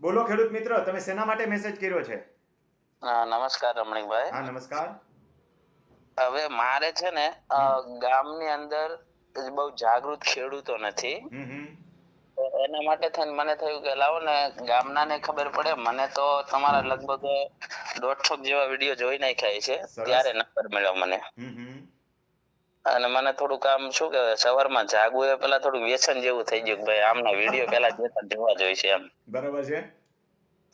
બોલો ખેડૂત મિત્ર તમે શેના માટે મેસેજ કર્યો છે? હા, નમસ્કાર રમણીકભાઈ. હા નમસ્કાર. હવે મારે છે ને ગામની અંદર બહુ જાગૃત ખેડૂતો નથી. એના માટે થઈને મને થયું કે લાવો ને ગામનાને ખબર પડે મને તો તમારા લગભગ દોઢસો જેવા વીડિયો જોઈ નાખ્યા છે. ત્યારે નંબર મળ્યો મને. અને મને થોડુંક આમ શું કહેવાય સવારમાં જાગવું એ પેલા થોડું વ્યસન જેવું થઈ ગયું ભાઈ આમના વીડિયો પેલા જોતા જોવા જોઈએ છે એમ. બરાબર છે?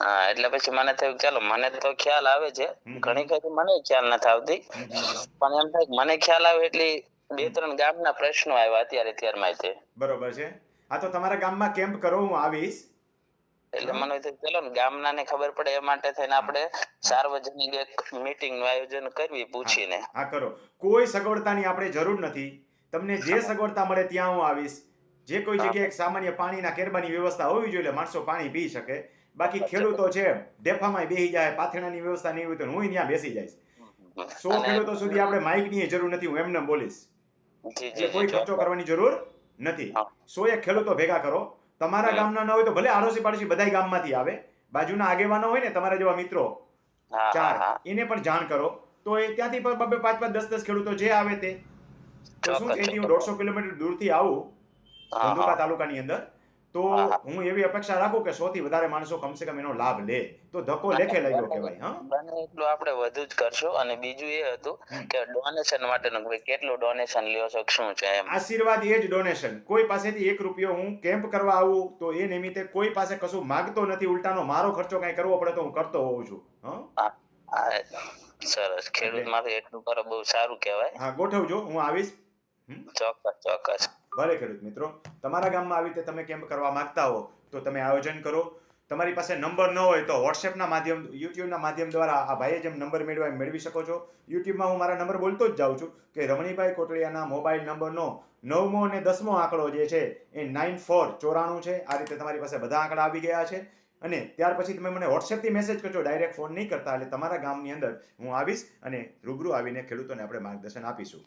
હા એટલે પછી મને થયું ચાલો મને તો ખ્યાલ આવે છે. ઘણી વખત મને ખ્યાલ નથી આવતી. પણ એમ થાય મને ખ્યાલ આવે એટલી બે ત્રણ ગામના પ્રશ્નો આવ્યા અત્યારે ત્યારમાં છે બરોબર છે. આ તો તમારા ગામમાં કેમ્પ કરો હું આવીશ? એટલે મને ચલો ને ગામનાને ખબર પડે એ માટે થઈને આપણે સાર્વજનિક એક મીટિંગનું આયોજન કરવી પૂછીને. હા કરો. કોઈ સગવડતાની આપણે જરૂર નથી. તમને જે સગવડતા મળે ત્યાં હું આવીશ. જે કોઈ જગ્યાએ સામાન્ય પાણીના કેરબાની વ્યવસ્થા હોવી જોઈએ એટલે માણસો પાણી પી શકે. બાકી ખેડૂતો છે ઢેફામાં બેસી જાય પાથરણાની વ્યવસ્થા નહીં હોય તો હું ત્યાં બેસી જઈશ. સો ખેડૂતો સુધી આપણે માઇકની જરૂર નથી હું એમને બોલીશ. જી એટલે કોઈ ખર્ચો કરવાની જરૂર નથી. સો એક ખેડૂતો ભેગા કરો. તમારા. ગામના ન હોય તો ભલે આડોશી પાડોશી બધા ગામમાંથી આવે. બાજુના આગેવાનો હોય ને તમારા જેવા મિત્રો ચાર એને પણ જાણ કરો. તો એ ત્યાંથી પણ બબે પાંચ પાંચ દસ દસ ખેડૂતો જે આવે તે. તો શું ચોક્કસ, હું દોઢસો કિલોમીટર દૂરથી આવું ધંધુકા તાલુકાની અંદર. તો હા, એવી અપેક્ષા રાખું કે સો થી વધારે માણસો કમસે કમ એનો લાભ લે. તો ધક્કો લેખે લાગ્યો કહેવાય હા? બને એટલું આપણે વધુ જ કરશું. અને બીજું એ હતું કે ડોનેશન માટેનું ભાઈ કેટલું ડોનેશન લ્યો છો શું છે એમ? આશીર્વાદ એ જ ડોનેશન કોઈ પાસેથી એક રૂપિયો હું કેમ્પ કરવા આવું તો એ નિમિત્તે કોઈ પાસે કશું માગતો નથી. ઉલટાનો મારો ખર્ચો કઈ કરવો પડે તો હું કરતો હોઉં છું હા, સરસ. ખેડૂત માટે એટલું કરો બહુ સારું કહેવાય. હા ગોઠવજો હું આવીશ. ચોક્કસ ચોક્કસ. ભલે ખેડૂત મિત્રો, તમારા ગામમાં આવી રીતે તમે કેમ્પ કરવા માંગતા હો, તો તમે આયોજન કરો. તમારી પાસે નંબર ન હોય તો વોટ્સએપના માધ્યમ, યુટ્યુબના માધ્યમ દ્વારા આ ભાઈએ જેમ નંબર મેળવ્યા મેળવી શકો છો. યુટ્યુબમાં હું મારા નંબર બોલતો જ જાઉં છું કે રમણીભાઈ કોટડિયાના મોબાઈલ નંબરનો નવમો અને દસમો આંકડો જે છે એ નાઇન ફોર ચોરાણું છે. આ રીતે તમારી પાસે બધા આંકડા આવી ગયા છે. અને ત્યાર પછી તમે મને વોટ્સએપથી મેસેજ કરજો. ડાયરેક્ટ ફોન નહીં કરતા એટલે તમારા ગામની અંદર હું આવીશ અને રૂબરૂ આવીને ખેડૂતોને આપણે માર્ગદર્શન આપીશું.